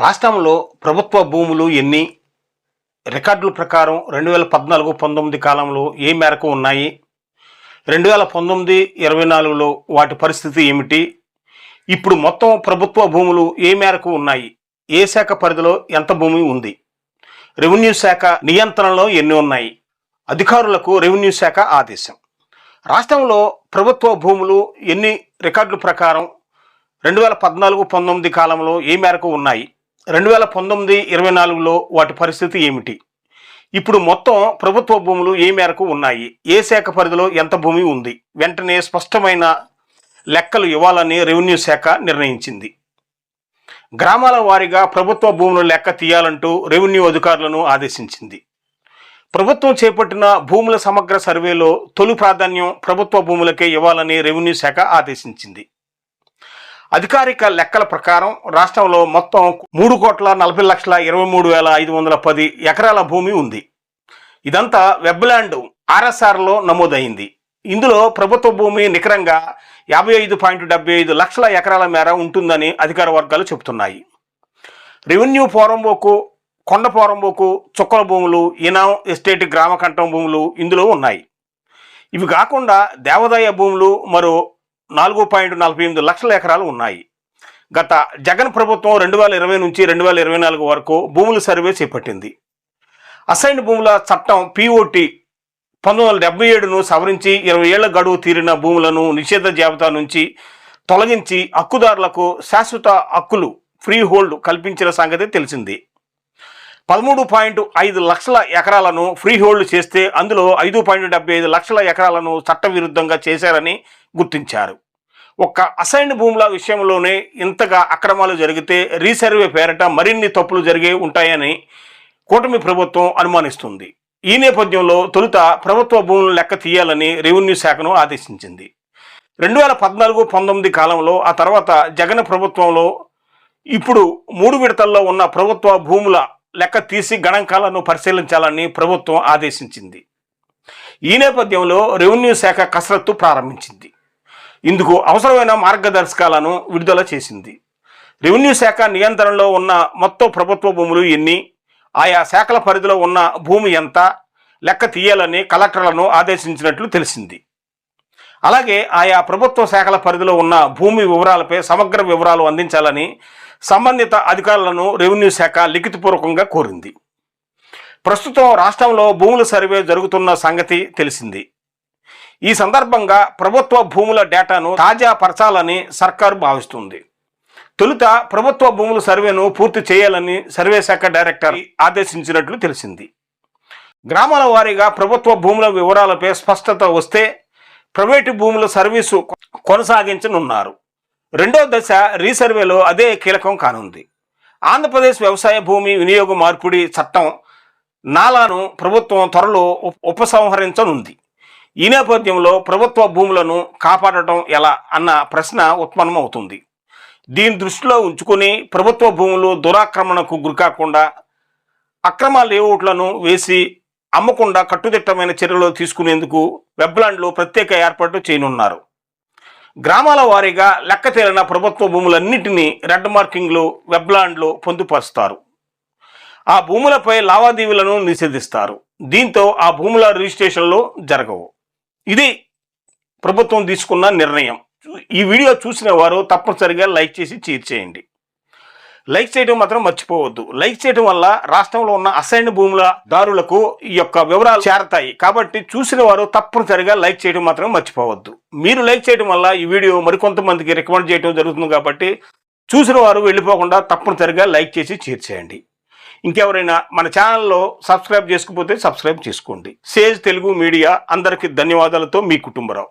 రాష్ట్రంలో ప్రభుత్వ భూములు ఎన్ని? రికార్డుల ప్రకారం రెండు వేల పద్నాలుగు పంతొమ్మిది కాలంలో ఏ మేరకు ఉన్నాయి? రెండు వేల పంతొమ్మిది ఇరవై నాలుగులో వాటి పరిస్థితి ఏమిటి? ఇప్పుడు మొత్తం ప్రభుత్వ భూములు ఏ మేరకు ఉన్నాయి? ఏ శాఖ పరిధిలో ఎంత భూమి ఉంది? రెవెన్యూ శాఖ నియంత్రణలో ఎన్ని ఉన్నాయి? అధికారులకు రెవెన్యూ శాఖ ఆదేశం. రాష్ట్రంలో ప్రభుత్వ భూములు ఎన్ని? రికార్డుల ప్రకారం రెండు వేల పద్నాలుగు పంతొమ్మిది కాలంలో ఏ మేరకు ఉన్నాయి? రెండు వేల పంతొమ్మిది ఇరవై నాలుగులో వాటి పరిస్థితి ఏమిటి? ఇప్పుడు మొత్తం ప్రభుత్వ భూములు ఏ మేరకు ఉన్నాయి? ఏ శాఖ పరిధిలో ఎంత భూమి ఉంది? వెంటనే స్పష్టమైన లెక్కలు ఇవ్వాలని రెవెన్యూ శాఖ నిర్ణయించింది. గ్రామాల వారీగా ప్రభుత్వ భూములు లెక్క తీయాలంటూ రెవెన్యూ అధికారులను ఆదేశించింది. ప్రభుత్వం చేపట్టిన భూముల సమగ్ర సర్వేలో తొలి ప్రాధాన్యం ప్రభుత్వ భూములకే ఇవ్వాలని రెవెన్యూ శాఖ ఆదేశించింది. అధికారిక లెక్కల ప్రకారం రాష్ట్రంలో మొత్తం మూడు కోట్ల నలభై లక్షల ఇరవై మూడు వేల ఐదు వందల పది ఎకరాల భూమి ఉంది. ఇదంతా వెబ్ల్యాండ్ ఆర్ఎస్ఆర్లో నమోదైంది. ఇందులో ప్రభుత్వ భూమి నికరంగా యాభై ఐదు పాయింట్ డెబ్బై ఐదు లక్షల ఎకరాల మేర ఉంటుందని అధికార వర్గాలు చెబుతున్నాయి. రెవెన్యూ పోరంబోకు కొండ పోరంబోకు చుక్కల భూములు ఇనాం ఎస్టేట్ గ్రామ కంఠం భూములు ఇందులో ఉన్నాయి. ఇవి కాకుండా దేవాదాయ భూములు మరో నాలుగు పాయింట్ నలభై ఎనిమిది లక్షల ఎకరాలు ఉన్నాయి. గత జగన్ ప్రభుత్వం రెండు వేల ఇరవై నుంచి రెండు వేల ఇరవై నాలుగు వరకు భూముల సర్వే చేపట్టింది. అసైన్ భూముల చట్టం పిఓటి పంతొమ్మిది వందల డెబ్బై ఏడును సవరించి ఇరవై ఏళ్ళ గడువు తీరిన భూములను నిషేధ జాబితా నుంచి తొలగించి హక్కుదారులకు శాశ్వత హక్కులు ఫ్రీ హోల్డ్ కల్పించిన సంగతి తెలిసింది. పదమూడు పాయింట్ ఐదు లక్షల ఎకరాలను ఫ్రీ హోల్డ్ చేస్తే అందులో ఐదు పాయింట్ డెబ్బై ఐదు లక్షల ఎకరాలను చట్టవిరుద్ధంగా చేశారని గుర్తించారు. ఒక్క అసైన్డ్ భూముల విషయంలోనే ఇంతగా అక్రమాలు జరిగితే రీసర్వే పేరట మరిన్ని తప్పులు జరిగే ఉంటాయని కూటమి ప్రభుత్వం అనుమానిస్తుంది. ఈ నేపథ్యంలో తొలుత ప్రభుత్వ భూములను లెక్క తీయాలని రెవెన్యూ శాఖను ఆదేశించింది. రెండు వేల పద్నాలుగు పంతొమ్మిది కాలంలో ఆ తర్వాత జగన్ ప్రభుత్వంలో ఇప్పుడు మూడు విడతల్లో ఉన్న ప్రభుత్వ భూముల లెక్క తీసి గణాంకాలను పరిశీలించాలని ప్రభుత్వం ఆదేశించింది. ఈ నేపథ్యంలో రెవెన్యూ శాఖ కసరత్తు ప్రారంభించింది. ఇందుకు అవసరమైన మార్గదర్శకాలను విడుదల చేసింది. రెవెన్యూ శాఖ నియంత్రణలో ఉన్న మొత్తం ప్రభుత్వ భూములు ఎన్ని? ఆయా శాఖల పరిధిలో ఉన్న భూమి ఎంత? లెక్క తీయాలని కలెక్టర్లను ఆదేశించినట్లు తెలిసింది. అలాగే ఆయా ప్రభుత్వ శాఖల పరిధిలో ఉన్న భూమి వివరాలపై సమగ్ర వివరాలు అందించాలని సంబంధిత అధికారులను రెవెన్యూ శాఖ లిఖితపూర్వకంగా కోరింది. ప్రస్తుతం రాష్ట్రంలో భూముల సర్వే జరుగుతున్న సంగతి తెలిసింది. ఈ సందర్భంగా ప్రభుత్వ భూముల డేటాను తాజా పరచాలని సర్కారు భావిస్తుంది. తొలుత ప్రభుత్వ భూముల సర్వేను పూర్తి చేయాలని సర్వే శాఖ డైరెక్టర్ ఆదేశించినట్లు తెలిసింది. గ్రామాల వారీగా ప్రభుత్వ భూముల వివరాలపై స్పష్టత వస్తే ప్రైవేటు భూముల సర్వీసు కొనసాగించనున్నారు. రెండో దశ రీసర్వేలో అదే కీలకం కానుంది. ఆంధ్రప్రదేశ్ వ్యవసాయ భూమి వినియోగ మార్పిడి చట్టం నాలాను ప్రభుత్వం త్వరలో ఉప- ఉపసంహరించనుంది. ఈ నేపథ్యంలో ప్రభుత్వ భూములను కాపాడటం ఎలా అన్న ప్రశ్న ఉత్పన్నమవుతుంది. దీని దృష్టిలో ఉంచుకొని ప్రభుత్వ భూములు దురాక్రమణకు గురికాకుండా అక్రమ లేఅవుట్లను వేసి అమ్మకుండా కట్టుదిట్టమైన చర్యలు తీసుకునేందుకు వెబ్లాండ్లో ప్రత్యేక ఏర్పాటు చేయనున్నారు. గ్రామాల వారీగా లెక్క తేలిన ప్రభుత్వ భూములన్నింటినీ రెడ్ మార్కింగ్లు వెబ్లాండ్లో పొందుపరుస్తారు. ఆ భూములపై లావాదేవీలను నిషేధిస్తారు. దీంతో ఆ భూముల రిజిస్ట్రేషన్లు జరగవు. ఇది ప్రభుత్వం తీసుకున్న నిర్ణయం. ఈ వీడియో చూసిన వారు తప్పనిసరిగా లైక్ చేసి చీర్ చేయండి. లైక్ చేయడం మాత్రం మర్చిపోవద్దు. లైక్ చేయడం వల్ల రాష్ట్రంలో ఉన్న అసైన్ భూముల దారులకు ఈ యొక్క వివరాలు చేరతాయి. కాబట్టి చూసిన వారు తప్పనిసరిగా లైక్ చేయడం మాత్రం మర్చిపోవద్దు. మీరు లైక్ చేయడం వల్ల ఈ వీడియో మరికొంతమందికి రికమెండ్ చేయడం జరుగుతుంది కాబట్టి చూసిన వారు వెళ్ళిపోకుండా తప్పనిసరిగా లైక్ చేసి చేర్చేయండి ఇంకెవరైనా మన ఛానల్లో సబ్స్క్రైబ్ చేసుకోకపోతే సబ్స్క్రైబ్ చేసుకోండి. సేజ్ తెలుగు మీడియా అందరికీ ధన్యవాదాలతో మీ కుటుంబరావు.